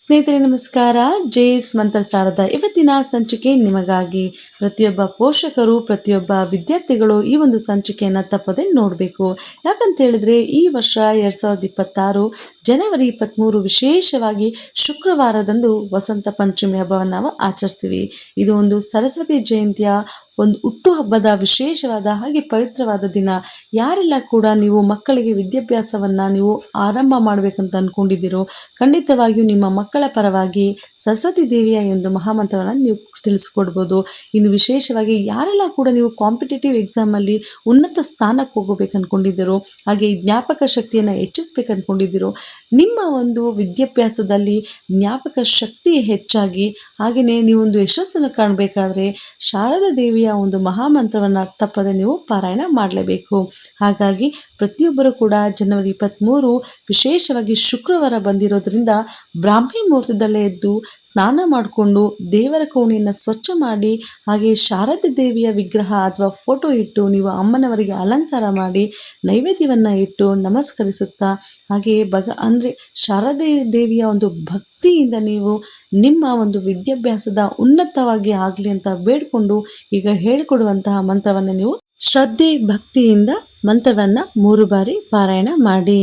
ಸ್ನೇಹಿತರೆ, ನಮಸ್ಕಾರ. ಜೇಸ್ ಮಂತ್ರಸಾರದ ಇವತ್ತಿನ ಸಂಚಿಕೆ ನಿಮಗಾಗಿ. ಪ್ರತಿಯೊಬ್ಬ ಪೋಷಕರು, ಪ್ರತಿಯೊಬ್ಬ ವಿದ್ಯಾರ್ಥಿಗಳು ಈ ಒಂದು ಸಂಚಿಕೆಯನ್ನು ತಪ್ಪದೆ ನೋಡಬೇಕು. ಯಾಕಂತ ಹೇಳಿದ್ರೆ, ಈ ವರ್ಷ ಎರಡು ಸಾವಿರದ ಇಪ್ಪತ್ತಾರು ಜನವರಿ ಇಪ್ಪತ್ತ್ಮೂರು ವಿಶೇಷವಾಗಿ ಶುಕ್ರವಾರದಂದು ವಸಂತ ಪಂಚಮಿ ಹಬ್ಬವನ್ನು ನಾವು ಆಚರಿಸ್ತೀವಿ. ಇದು ಒಂದು ಸರಸ್ವತಿ ಜಯಂತಿಯ ಒಂದು ಹುಟ್ಟುಹಬ್ಬದ ವಿಶೇಷವಾದ ಹಾಗೆ ಪವಿತ್ರವಾದ ದಿನ. ಯಾರೆಲ್ಲ ಕೂಡ ನೀವು ಮಕ್ಕಳಿಗೆ ವಿದ್ಯಾಭ್ಯಾಸವನ್ನು ನೀವು ಆರಂಭ ಮಾಡಬೇಕಂತ ಅಂದ್ಕೊಂಡಿದ್ದೀರೋ ಖಂಡಿತವಾಗಿಯೂ ನಿಮ್ಮ ಮಕ್ಕಳ ಪರವಾಗಿ ಸರಸ್ವತಿ ದೇವಿಯ ಒಂದು ಮಹಾಮಂತ್ರವನ್ನು ನೀವು ತಿಳಿಸ್ಕೊಡ್ಬೋದು. ಇನ್ನು ವಿಶೇಷವಾಗಿ ಯಾರೆಲ್ಲ ಕೂಡ ನೀವು ಕಾಂಪಿಟೇಟಿವ್ ಎಕ್ಸಾಮಲ್ಲಿ ಉನ್ನತ ಸ್ಥಾನಕ್ಕೆ ಹೋಗಬೇಕು ಅಂದ್ಕೊಂಡಿದ್ದೀರೋ ಹಾಗೆ ಜ್ಞಾಪಕ ಶಕ್ತಿಯನ್ನು ಹೆಚ್ಚಿಸ್ಬೇಕು ಅಂದ್ಕೊಂಡಿದ್ದೀರೋ ನಿಮ್ಮ ಒಂದು ವಿದ್ಯಾಭ್ಯಾಸದಲ್ಲಿ ಜ್ಞಾಪಕ ಶಕ್ತಿ ಹೆಚ್ಚಾಗಿ ಹಾಗೆಯೇ ನೀವೊಂದು ಯಶಸ್ಸನ್ನು ಕಾಣಬೇಕಾದ್ರೆ ಶಾರದಾ ದೇವಿಯ ಒಂದು ಮಹಾಮಂತ್ರವನ್ನು ತಪ್ಪದೆ ನೀವು ಪಾರಾಯಣ ಮಾಡಲೇಬೇಕು. ಹಾಗಾಗಿ ಪ್ರತಿಯೊಬ್ಬರು ಕೂಡ ಜನವರಿ ಇಪ್ಪತ್ತ್ಮೂರು ವಿಶೇಷವಾಗಿ ಶುಕ್ರವಾರ ಬಂದಿರೋದ್ರಿಂದ ಬ್ರಾಹ್ಮಿ ಮುಹೂರ್ತದಲ್ಲೇ ಎದ್ದು ಸ್ನಾನ ಮಾಡಿಕೊಂಡು ದೇವರ ಕೋಣೆಯನ್ನು ಸ್ವಚ್ಛ ಮಾಡಿ ಹಾಗೆ ಶಾರದ ದೇವಿಯ ವಿಗ್ರಹ ಅಥವಾ ಫೋಟೋ ಇಟ್ಟು ನೀವು ಅಮ್ಮನವರಿಗೆ ಅಲಂಕಾರ ಮಾಡಿ, ನೈವೇದ್ಯವನ್ನು ಇಟ್ಟು ನಮಸ್ಕರಿಸುತ್ತಾ ಹಾಗೆ ಬಗ ಅಂದರೆ ಶಾರದೆ ದೇವಿಯ ಒಂದು ಭಕ್ತಿಯಿಂದ ನೀವು ನಿಮ್ಮ ಒಂದು ವಿದ್ಯಾಭ್ಯಾಸದ ಉನ್ನತವಾಗಿ ಆಗಲಿ ಅಂತ ಬೇಡಿಕೊಂಡು ಈಗ ಹೇಳಿಕೊಡುವಂತಹ ಮಂತ್ರವನ್ನು ನೀವು ಶ್ರದ್ಧೆ, ಭಕ್ತಿಯಿಂದ ಮಂತ್ರವನ್ನು ಮೂರು ಬಾರಿ ಪಾರಾಯಣ ಮಾಡಿ.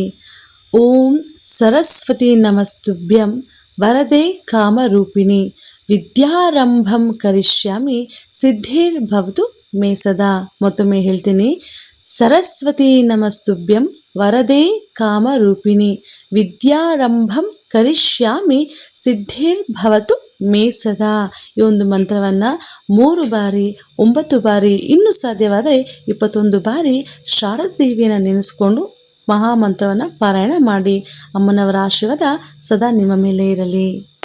ಓಂ ಸರಸ್ವತಿ ನಮಸ್ತುಭ್ಯಂ. ವರದೆ ಕಾಮರೂಪಿಣಿ. ವಿದ್ಯಾರಂಭಂ ಕರಿಷ್ಯಾಮಿ ಸಿದ್ಧಿರ್ಭವತು ಮೇ ಸದಾ. ಮತ್ತೊಮ್ಮೆ ಹೇಳ್ತೀನಿ. ಸರಸ್ವತಿ ನಮಸ್ತುಭ್ಯಂ ವರದೆ ಕಾಮರೂಪಿಣಿ. ವಿದ್ಯಾರಂಭಂ ಕರಿಷ್ಯಾಮಿ ಸಿದ್ಧಿರ್ಭವತು ಮೇ ಸದಾ. ಈ ಒಂದು ಮಂತ್ರವನ್ನು ಮೂರು ಬಾರಿ, ಒಂಬತ್ತು ಬಾರಿ, ಇನ್ನೂ ಸಾಧ್ಯವಾದರೆ ಇಪ್ಪತ್ತೊಂದು ಬಾರಿ ಶಾರದೇವಿಯನ್ನು ನೆನೆಸ್ಕೊಂಡು ಮಹಾಮಂತ್ರವನ್ನು ಪಾರಾಯಣ ಮಾಡಿ. ಅಮ್ಮನವರ ಆಶೀರ್ವಾದ ಸದಾ ನಿಮ್ಮ ಮೇಲೆ ಇರಲಿ.